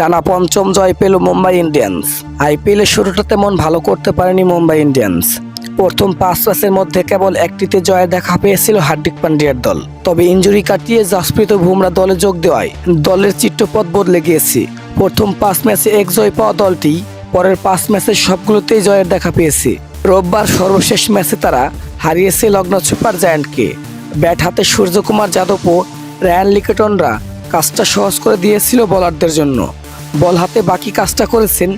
টানা পঞ্চম জয় পেল মুম্বাই ইন্ডিয়ান্স। আইপিএলের শুরুটা তেমন ভালো করতে পারেনি মুম্বাই ইন্ডিয়ান্স। প্রথম পাঁচ ম্যাচের মধ্যে কেবল একটিতে জয়ের দেখা পেয়েছিল হার্দিক পান্ডিয়ার দল। তবে ইঞ্জুরি কাটিয়ে জাসপ্রীত বুমরা দলে যোগ দেওয়ায় দলের চিত্রপথ বদলে গিয়েছে। প্রথম পাঁচ ম্যাচে এক জয় পাওয়া দলটি পরের পাঁচ ম্যাচের সবগুলোতেই জয়ের দেখা পেয়েছে। রোববার সর্বশেষ ম্যাচে তারা হারিয়েছে লগ্ন সুপার জায়ান্টকে। ব্যাট হাতে সূর্যকুমার যাদব ও রায়ান লিকেটনরা কাজটা সহজ করে দিয়েছিল বলারদের জন্য। বল হাতে বাকি কাজটা করেছেন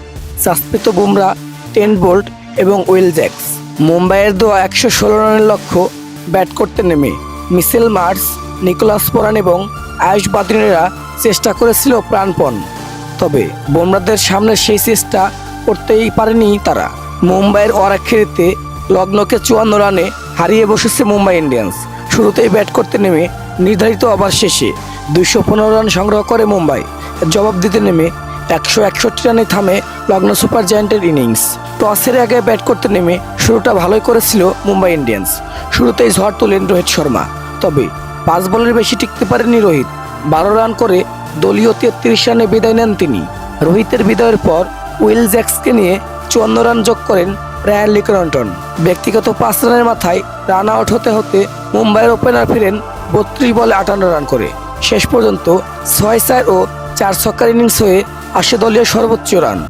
জাসপ্রীত বুমরা, টেন বোল্ট এবং উইল জ্যাক্স। মুম্বাইয়ের দোয়া একশো ষোলো রানের লক্ষ্য ব্যাট করতে নেমে মিসেল মার্স, নিকোলাস পোরান এবং আয়ুষ বাদ্রিনেরা চেষ্টা করেছিল প্রাণপণ। তবে বোমরাদের সামনে সেই চেষ্টা করতেই পারেনি তারা। মুম্বাইয়ের ওয়ারাক্ষেরিতে লগ্নকে চুয়ান্ন রানে হারিয়ে বসেছে মুম্বাই ইন্ডিয়ান্স। শুরুতেই ব্যাট করতে নেমে নির্ধারিত ওভার শেষে দুইশো পনেরো রান সংগ্রহ করে মুম্বাই। জবাব দিতে নেমে একশো একষট্টি রানে থামে লগ্ন সুপার জায়ান্টের ইনিংস। টসের আগে ব্যাট করতে নেমে শুরুটা ভালোই করেছিল মুম্বাই ইন্ডিয়ান্স। শুরুতেই ঝড় তোলেন রোহিত শর্মা। তবে পাঁচ বলের বেশি টিকতে পারেননি রোহিত। বারো রান করে দলীয় তেত্রিশ রানে বিদায় নেন তিনি। রোহিতের বিদায়ের পর উইল জ্যাক্সকে নিয়ে চুয়ান্ন রান যোগ করেন রায়ান লিকরন্টন ব্যক্তিগত পাঁচ রানের মাথায় রান আউট হতে হতে মুম্বাইয়ের ওপেনার ফিরেন বত্রিশ বলে আটান্ন রান করে। শেষ পর্যন্ত ছয় চার ও চার ছক্কার ইনিংস হয়ে আশি দলীয় সর্বোচ্চ রান।